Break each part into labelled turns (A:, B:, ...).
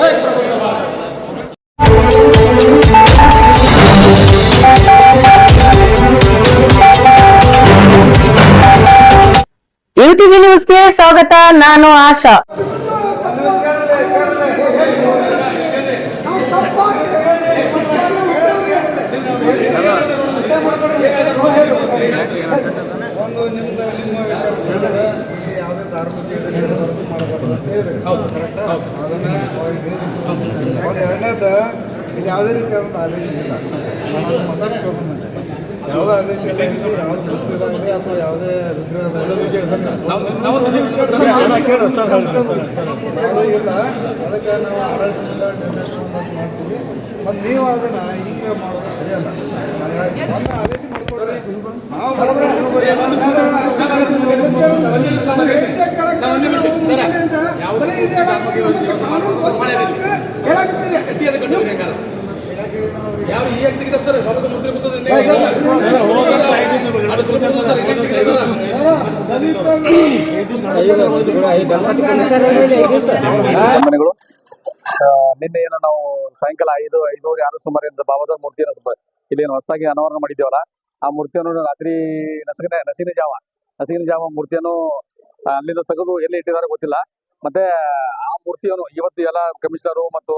A: Hey, Prabhu Kumar! ಹೇಳಿದ್ದೀನಿ. ಒಂದು ಆಶಾ ಇದು ಯಾವುದೇ ರೀತಿಯಾದಂಥ ಆದೇಶ ಇಲ್ಲ ನಾನು. ಯಾವುದೇ ಆದೇಶ ಯಾವ್ದು ಅಥವಾ ಯಾವುದೇ ಇಲ್ಲ ಅದಕ್ಕೆ ನಾವು ಆಡಳಿತದಿಂದ ನಿರ್ದೇಶನ ಮಾಡ್ತೀವಿ ಮತ್ತು ನೀವು ಅದನ್ನ ಹೀಗೆ ಮಾಡೋದು ಸರಿಯಲ್ಲ ಆದೇಶ ನಾವು
B: ಹೆಂಗಾರ ಯಾವ ಈ ಸರ್
C: ನಿನ್ನೆ ಏನೋ ನಾವು ಸಾಯಂಕಾಲ ಐದು, ಐದೂವರೆ, ಆರು ಸುಮಾರಿಂದ ಬಾಬಾದ ಮೂರ್ತಿ ಮೂರ್ತಿಯನ್ನು ಸ್ವಲ್ಪ ಇಲ್ಲಿ ಏನು ಹೊಸದಾಗಿ ಅನಾವರಣ ಮಾಡಿದ್ದೇವಲ್ಲ, ಆ ಮೂರ್ತಿಯನ್ನು ರಾತ್ರಿ ನಸಗಿನ ನಸಿನ ಜಾವ ನಸಿನ ಜಾವ ಮೂರ್ತಿಯನ್ನು ಅಲ್ಲಿಂದ ತೆಗೆದು ಎಲ್ಲಿ ಇಟ್ಟಿದ್ದಾರೆ ಗೊತ್ತಿಲ್ಲ. ಮತ್ತೆ ಆ ಮೂರ್ತಿಯನ್ನು ಇವತ್ತು ಎಲ್ಲ ಕಮಿಷನರು ಮತ್ತು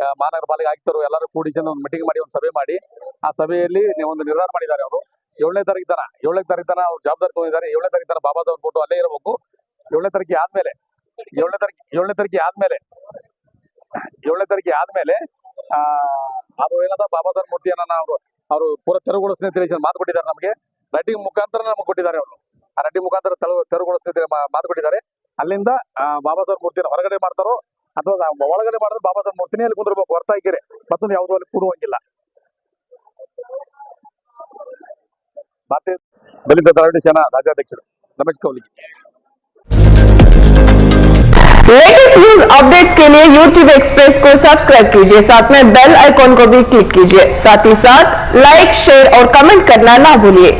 C: ಮಹಾನಗರ ಪಾಲಿಕೆ ಆಯುಕ್ತರು ಎಲ್ಲರೂ ಕೂಡಿ ಜನ ಒಂದು ಮೀಟಿಂಗ್ ಮಾಡಿ, ಒಂದು ಸಭೆ ಮಾಡಿ, ಆ ಸಭೆಯಲ್ಲಿ ಒಂದು ನಿರ್ಧಾರ ಮಾಡಿದ್ದಾರೆ ಅವರು. ಏಳನೇ ತಾರೀಕು ಏಳನೇ ತಾರೀಕು ಅವ್ರು ಜವಾಬ್ದಾರಿ ತಗೊಂಡಿದ್ದಾರೆ. ಏಳನೇ ತಾರೀಕು ತನ ಬಾಬಾ ಸಾಹೇಬ್ ಫೋಟೋ ಅಲ್ಲೇ ಇರಬೇಕು. ಏಳನೇ ತಾರೀಕು ಆದ್ಮೇಲೆ, ಏಳನೇ ತಾರೀಕು ಏಳನೇ ತಾರೀಕು ಆದ್ಮೇಲೆ, ಏಳನೇ ತಾರೀಕು ಆದ್ಮೇಲೆ, ಆ, ಅದು ಏನದ ಬಾಬಾ ಸಾಹೇಬ್ ಮೂರ್ತಿಯನ್ನ ಅವರು ಅವರು ಪೂರ ತೆರವುಗೊಳಿಸ್ತೀನಿ ತಿಳಿಸಿ ಮಾತು ಕೊಟ್ಟಿದ್ದಾರೆ ನಮಗೆ. ರೈಟಿಂಗ್ ಮುಖಾಂತರ ನಮಗೆ ಕೊಟ್ಟಿದ್ದಾರೆ ಅವರು. ಆ ರೈಟಿಂಗ್ ಮುಖಾಂತರ ತೆರವು ತೆರವುಗೊಳಿಸ್ತೀನಿ ಮಾತು ಕೊಟ್ಟಿದ್ದಾರೆ ಅಲ್ಲಿಂದ ಬಾಬಾ ಸಾಹೇಬ್ ಮೂರ್ತಿಯನ್ನು ಹೊರಗಡೆ ಮಾಡ್ತಾರೋ ಅಥವಾ ನಾವು ಒಳಗಡೆ ಮಾಡಿದ್ರೆ ಬಾಬಾ ಸಾಹೇಬ್ ಮೂರ್ತಿನೇ ಅಲ್ಲಿ ಕುಂದಿರ್ಬೇಕು ಹೊರತ ಇಕ್ಕರೆ ಮತ್ತೊಂದು ಯಾವುದೋ ಅಲ್ಲಿ ಕೂಡುವಂಗಿಲ್ಲ ಮತ್ತೆ ದಲಿತ ಧಾರಣ ಸೇನಾ ರಾಜ್ಯಾಧ್ಯಕ್ಷರು Ramesh Kauli
D: latest news updates के लिए यूट्यूब एक्सप्रेस को सब्सक्राइब कीजिए साथ में बेल आइकॉन को भी क्लिक कीजिए साथ ही साथ लाइक शेयर और कमेंट करना ना भूलिए